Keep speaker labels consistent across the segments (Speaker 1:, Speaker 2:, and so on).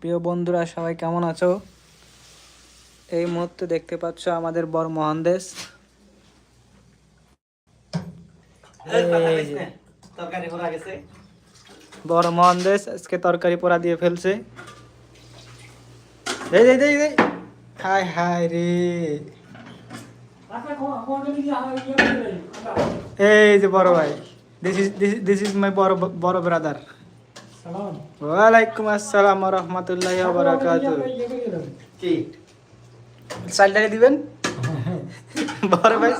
Speaker 1: প্রিয় বন্ধুরা সবাই কেমন আছো? এই মুহূর্তে দেখতে পাচ্ছ আমাদের মহানদেশ। বড় মহানদেশ আজকে তরকারি পোড়া দিয়ে ফেলছে। হাই হাই রে। এই যে বড় ভাই this is this is my বড় বড় ব্রাদার ওয়ালাইকুম আসসালাম রহমতুল্লাহ বারাকাতু
Speaker 2: কি?
Speaker 1: সাইড ডালি দিবেন? বড় ভাই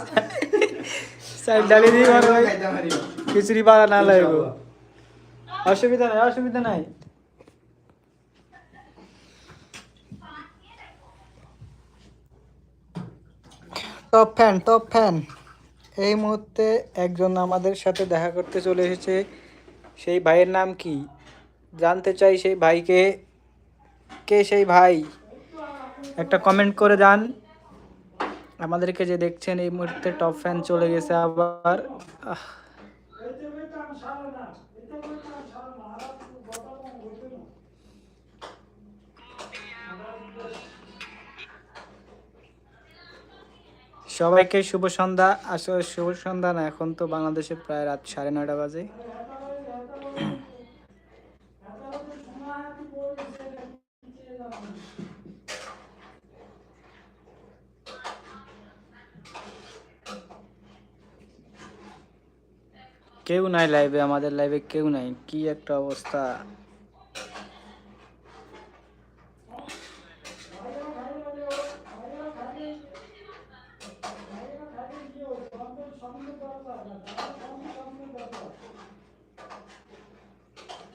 Speaker 1: সাইড ডালি দিই বড় ভাই। খিচুড়ি বাড়া না লাগবে অসুবিধা নাই অসুবিধা নাই। টপ ফ্যান টপ ফ্যান এই মুহূর্তে একজন আমাদের সাথে দেখা করতে চলে এসেছে। সেই ভাইয়ের নাম কি? জানতে চাই সেই ভাইকে। কে সেই ভাই? একটা কমেন্ট করে যান। আমাদেরকে যে দেখছেন, এই মুহূর্তে টপ ফ্যান চলে গেছে আবার। সবাইকে শুভ সন্ধ্যা। আসলে শুভ সন্ধ্যা না, এখন তো বাংলাদেশে প্রায় রাত সাড়ে নয়টা বাজে। কেউ নাই লাইভে আমাদের লাইভে কেউ নাই। কি একটা অবস্থা।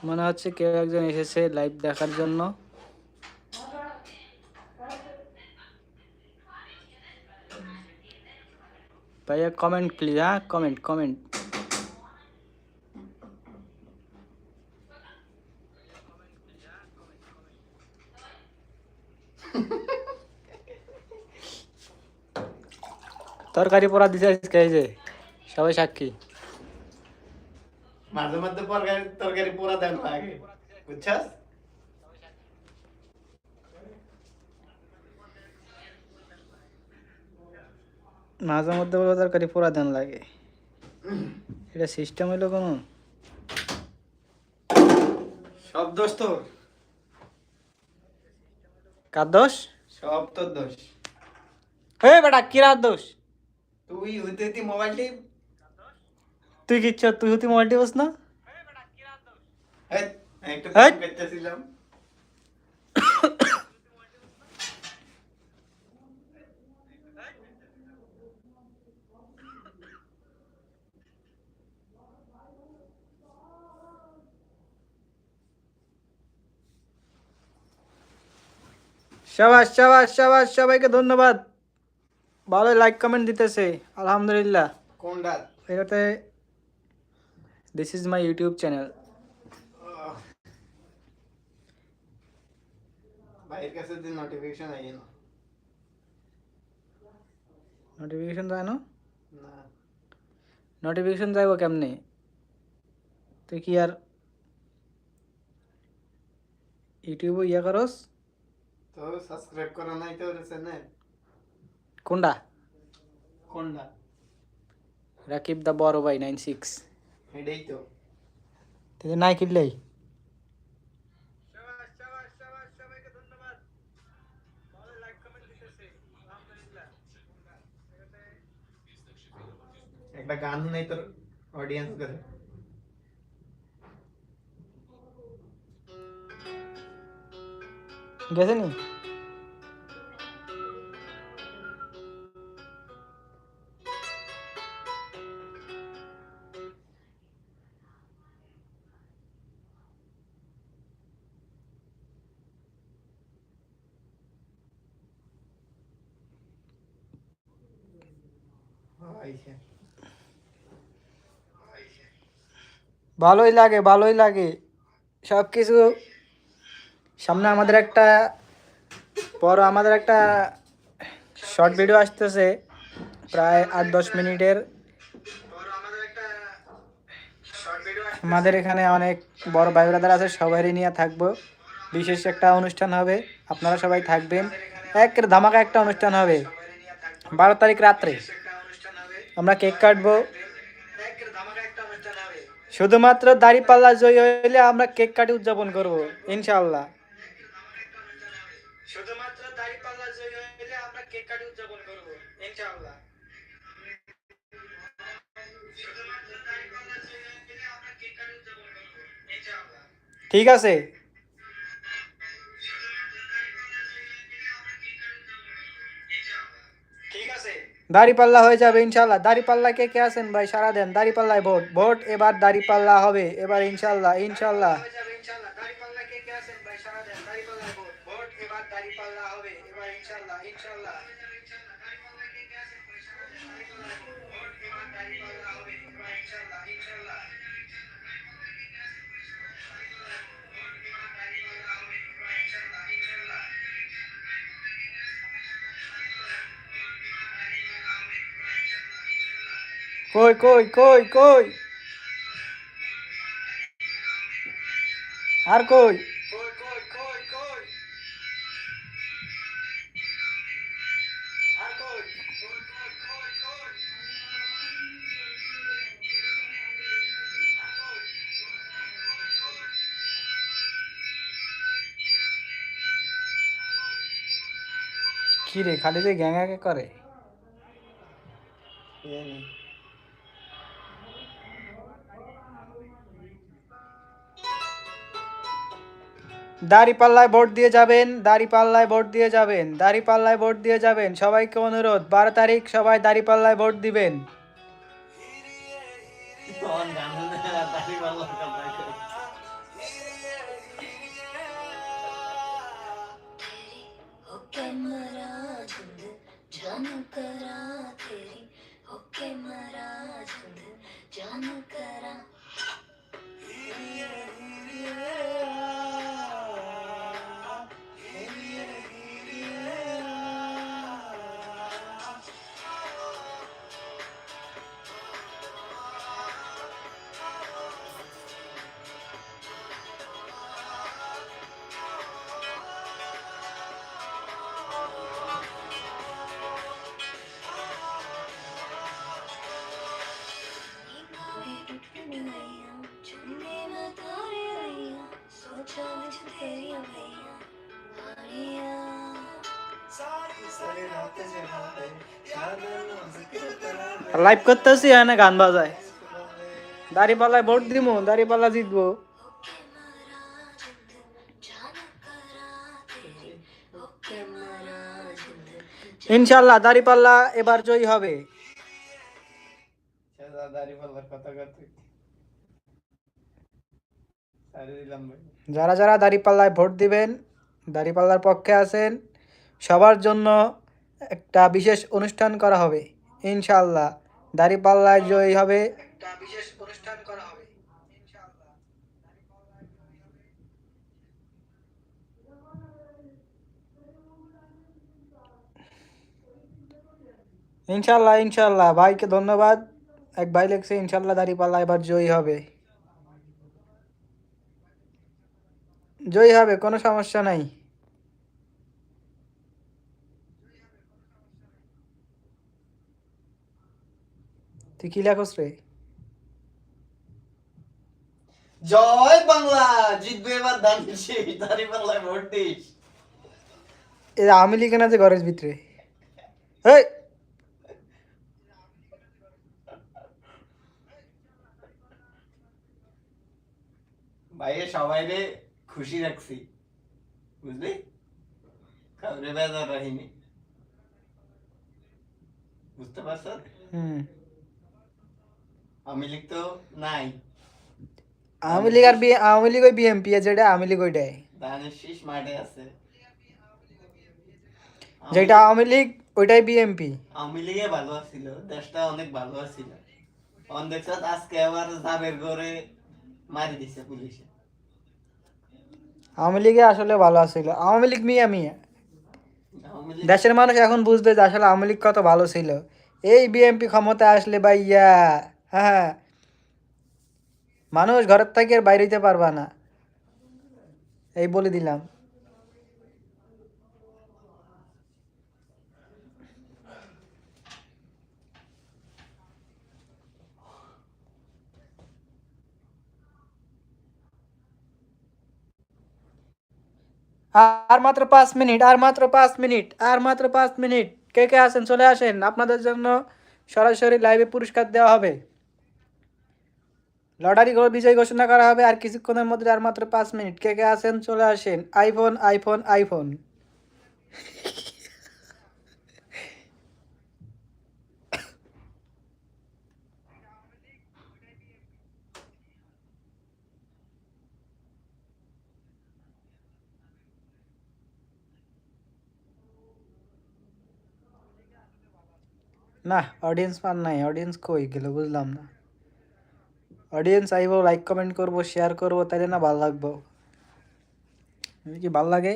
Speaker 1: মনে হচ্ছে কেউ একজন এসেছে লাইভ দেখার জন্য। ভাইয়া কমেন্ট প্লিজ হ্যাঁ কমেন্ট কমেন্ট তরকারি পোড়া দিছে সবাই সাক্ষী।
Speaker 2: মাঝে মধ্যে তরকারি তরকারি পুরা দেন লাগে বুঝছাস?
Speaker 1: মাঝে মধ্যে বলে তরকারি পোড়া দেন লাগে এটা সিস্টেম হইল কোনো?
Speaker 2: সব দোষ তোর।
Speaker 1: কার দোষ?
Speaker 2: সব তোর দোষ।
Speaker 1: হে বেটা কিরার দোষ?
Speaker 2: তুই হইতে হইতে মোবাইল টিপ
Speaker 1: তুই কিচ্ছ তুই হতি টিপস না? সাবাস সাবাস সাবাস সবাইকে ধন্যবাদ। ভালো লাইক কমেন্ট দিতেছে আলহামদুলিল্লাহ।
Speaker 2: কোনটা?
Speaker 1: এটাতে ইউটিউব চ্যানেল
Speaker 2: ভাইয়ের কাছে যে নোটিফিকেশন
Speaker 1: যাইব কেমনে? তুই কি আর? ইউটিউবে ইয়ে করস?
Speaker 2: তো সাবস্ক্রাইব করা নাই তো চ্যানেল
Speaker 1: কোনটা
Speaker 2: কোনটা
Speaker 1: রাকিব দা বড় ভাই নাইন সিক্স
Speaker 2: এটাই তো
Speaker 1: তুই নাই কিনলেই
Speaker 2: একটা গান নেই তোর অডিয়েন্স করে
Speaker 1: গেছে নি ভালোই লাগে ভালোই লাগে। সব কিছু সামনে আমাদের একটা বড় আমাদের একটা শর্ট ভিডিও আসতেছে, প্রায় আট দশ মিনিটের। আমাদের এখানে অনেক বড় ভাই ব্রাদার আছে সবারই নিয়ে থাকব। বিশেষ একটা অনুষ্ঠান হবে, আপনারা সবাই থাকবেন। একের ধামাকা একটা অনুষ্ঠান হবে, বারো তারিখ রাত্রে। আমরা কেক কাটবো। শুধুমাত্র দাড়িপাল্লা জয়ী হইলে আমরা কেক কাটি উদযাপন করব ইনশাআল্লাহ। শুধুমাত্র দাড়িপাল্লা জয়ী হইলে আমরা কেক কাটি উদযাপন করব ইনশাআল্লাহ। ঠিক আছে। দাড়িপাল্লা হয়ে যাবে ইনশাল্লাহ দাড়িপাল্লা কে কে আছেন ভাই? সারা দেন। দাড়িপাল্লায় ভোট। ভোট এবার দাড়িপাল্লা হবে। এবার ইনশাল্লাহ ইনশাল্লাহ কই কই কই কই? আর কই? কি রে খালি যে গ্যাঙ্গাকে করে? দাড়ি পাল্লায় ভোট দিয়ে যাবেন দাড়ি পাল্লায় ভোট দিয়ে যাবেন দাড়ি পাল্লায় ভোট দিয়ে যাবেন। সবাইকে অনুরোধ, বারো তারিখ সবাই দাড়ি পাল্লায় ভোট দিবেন। লাইভ করতেছি হয় না গান বাজায়। দাঁড়িপাল্লায় ভোট দিব দাঁড়িপাল্লা জিতবো। ইনশাল্লাহ দাড়িপাল্লা এবার জয়ী হবে। যারা যারা দাড়িপাল্লায় ভোট দিবেন দাড়িপাল্লার পক্ষে আছেন সবার জন্য একটা বিশেষ অনুষ্ঠান করা হবে। ইনশাল্লাহ দাড়ি পাল্লায় জয়ী হবে। একটা বিশেষ অনুষ্ঠান করা হবে। ইনশাল্লাহ ইনশাল্লাহ ভাইকে ধন্যবাদ। এক ভাই লেগছে ইনশাল্লাহ দাড়ি পাল্লা এবার জয়ী হবে। জয়ী হবে কোনো সমস্যা নাই। তুই কি লেখস রে?
Speaker 2: জয় বাংলা জিতবে এবার দান শেষ দাড়ি পাল্লায় ভোট দিস।
Speaker 1: এ আমি লিখে না যে ঘরের ভিতরে। হেই
Speaker 2: ভাইয়ে সবাই রে খুশি রাখছি। বুঝলি? কাউরে বেজার রাখিনি। বুঝতে পারছ?
Speaker 1: হুম।
Speaker 2: নাই।
Speaker 1: আওয়ামী লীগ আর বি আওয়ামী লীগ ওই বিএমপি যেটা আওয়ামী লীগ ওইটাই।
Speaker 2: ধানের শীষ মাঠে আছে।
Speaker 1: যেটা আওয়ামী লীগ ওইটাই বিএমপি
Speaker 2: আওয়ামী লীগে ভালো আছিল দেশটা অনেক ভালো আছিল। আজকে আবার জাবের ঘরে মারি দিছে পুলিশে।
Speaker 1: আওয়ামী লীগে আসলে ভালো ছিল আওয়ামী লীগ মিয়া মিয়া দেশের মানুষ এখন বুঝবে যে আসলে আওয়ামী লীগ কত ভালো ছিল। এই বিএমপি ক্ষমতায় আসলে ভাইয়া হ্যাঁ। মানুষ ঘরের থেকে আর বাইরে হইতে পারবা না। এই বলে দিলাম। আর মাত্র পাঁচ মিনিট, আর মাত্র পাঁচ মিনিট, আর মাত্র পাঁচ মিনিট। কে কে আসেন চলে আসেন। আপনাদের জন্য সরাসরি লাইভে পুরস্কার দেওয়া হবে। লটারি করে বিজয় ঘোষণা করা হবে আর কিছুক্ষণের মধ্যে আর মাত্র পাঁচ মিনিট। কে কে আসেন চলে আসেন। IPhone iPhone iPhone. না অডিয়েন্স পান নাই। অডিয়েন্স কই গেল বুঝলাম না। অডিয়েন্স আইব লাইক কমেন্ট করব শেয়ার করব, তাইলে না ভালো লাগবো। যদি কি ভালো লাগে?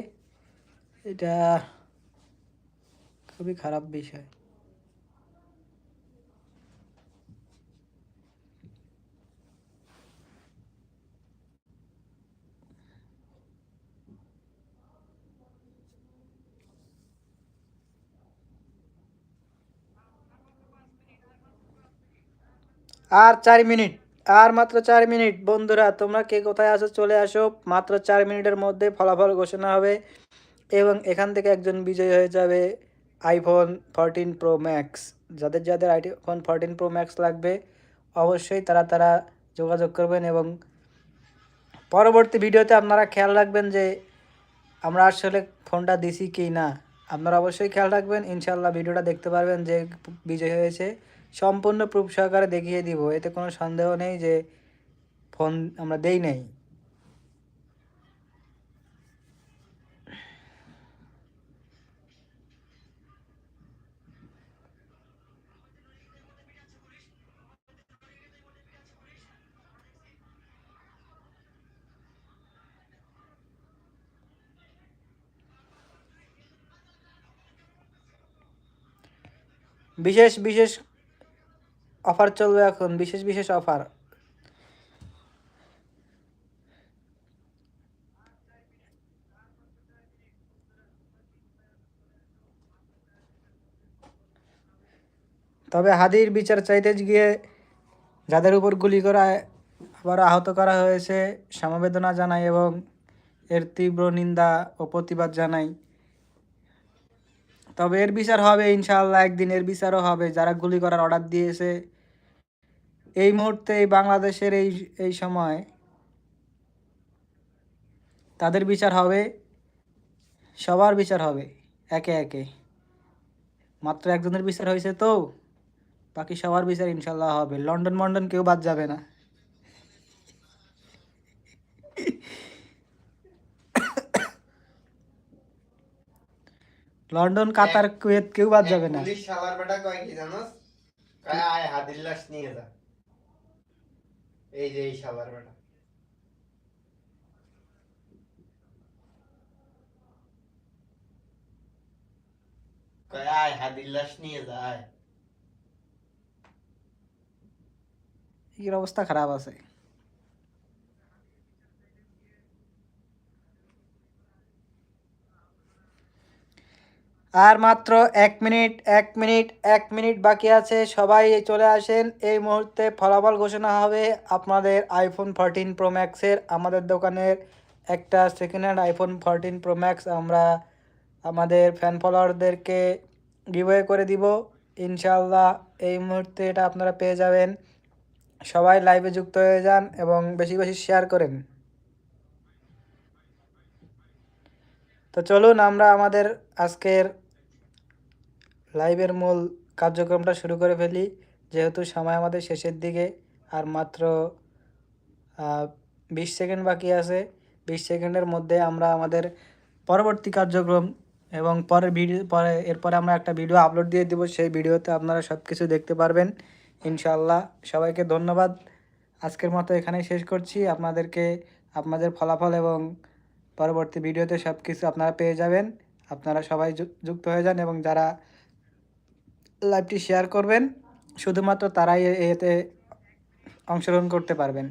Speaker 1: এটা খুবই খারাপ বিষয়। আর চার মিনিট। আর মাত্র চার মিনিট। বন্ধুরা, তোমরা কে কোথায় আসো চলে আসো। মাত্র চার মিনিটের মধ্যে ফলাফল ঘোষণা হবে এবং এখান থেকে একজন বিজয়ী হয়ে যাবে আইফোন ফোরটিন প্রো ম্যাক্স যাদের যাদের আইফোন ফোরটিন প্রো ম্যাক্স লাগবে, অবশ্যই তারা তারা যোগাযোগ করবেন এবং পরবর্তী ভিডিওতে আপনারা খেয়াল রাখবেন যে আমরা আসলে ফোনটা দিছি কি না। আপনারা অবশ্যই খেয়াল রাখবেন। ইনশাল্লাহ ভিডিওটা দেখতে পারবেন যে বিজয় হয়েছে। সম্পূর্ণ প্রুফ সহকারে দেখিয়ে দিব। এতে কোনো সন্দেহ নেই যে ফোন আমরা দেই নাই। বিশেষ বিশেষ অফার চলবে এখন, বিশেষ বিশেষ অফার। তবে হাদির বিচার চাইতে গিয়ে যাদের উপর গুলি করা, আবার আহত করা হয়েছে, সমবেদনা জানাই এবং এর তীব্র নিন্দা ও প্রতিবাদ জানাই। তবে এর বিচার হবে ইনশাল্লাহ একদিন এর বিচারও হবে। যারা গুলি করার অর্ডার দিয়েছে, এই মুহূর্তে এই বাংলাদেশের এই এই সময় তাদের বিচার হবে, সবার বিচার হবে, একে একে। মাত্র একজনের বিচার হয়েছে তো, বাকি সবার বিচার ইনশাল্লাহ হবে। লন্ডন, মন্ডন কেউ বাদ যাবে না। লন্ডন কাতার কুয়েত কেউ বাদ যাবে না।
Speaker 2: পুলিশ শালার বেটা কয় কি জানোস? কয় আয় হাদির লাশ নিয়ে যা। এই যে এই শালার বেটা। কয় আয় হাদির লাশ নিয়ে যা আয়।
Speaker 1: অবস্থা খারাপ আছে। আর মাত্র এক মিনিট এক মিনিট এক মিনিট বাকি আছে। সবাই চলে আসেন। এই মুহূর্তে ফলাফল ঘোষণা হবে আপনাদের আইফোন ফোরটিন প্রো ম্যাক্সের আমাদের দোকানের একটা second hand iPhone fourteen pro max আমরা আমাদের ফ্যান ফলোয়ারদেরকে গিভওয়ে করে দিব। ইনশাল্লাহ এই মুহূর্তে এটা আপনারা পেয়ে যাবেন। সবাই লাইভে যুক্ত হয়ে যান এবং বেশি বেশি শেয়ার করেন। তো চলুন আমরা আমাদের আজকের লাইভের মূল কার্যক্রমটা শুরু করে ফেলি, যেহেতু সময় আমাদের শেষের দিকে আর মাত্র বিশ সেকেন্ড বাকি আছে। বিশ সেকেন্ডের মধ্যে আমরা আমাদের পরবর্তী কার্যক্রম এবং পরের ভিডিও, পরে, এরপরে আমরা একটা ভিডিও আপলোড দিয়ে দেবো, সেই ভিডিওতে আপনারা সব কিছু দেখতে পারবেন। ইনশাল্লাহ সবাইকে ধন্যবাদ। আজকের মতো এখানেই শেষ করছি। আপনাদেরকে, আপনাদের ফলাফল এবং পরবর্তী ভিডিওতে সব কিছু আপনারা পেয়ে যাবেন। আপনারা সবাই যুক্ত হয়ে যান এবং যারা লাইভটি শেয়ার করবেন। শুধুমাত্র তারাই এতে অংশগ্রহণ করতে পারবেন।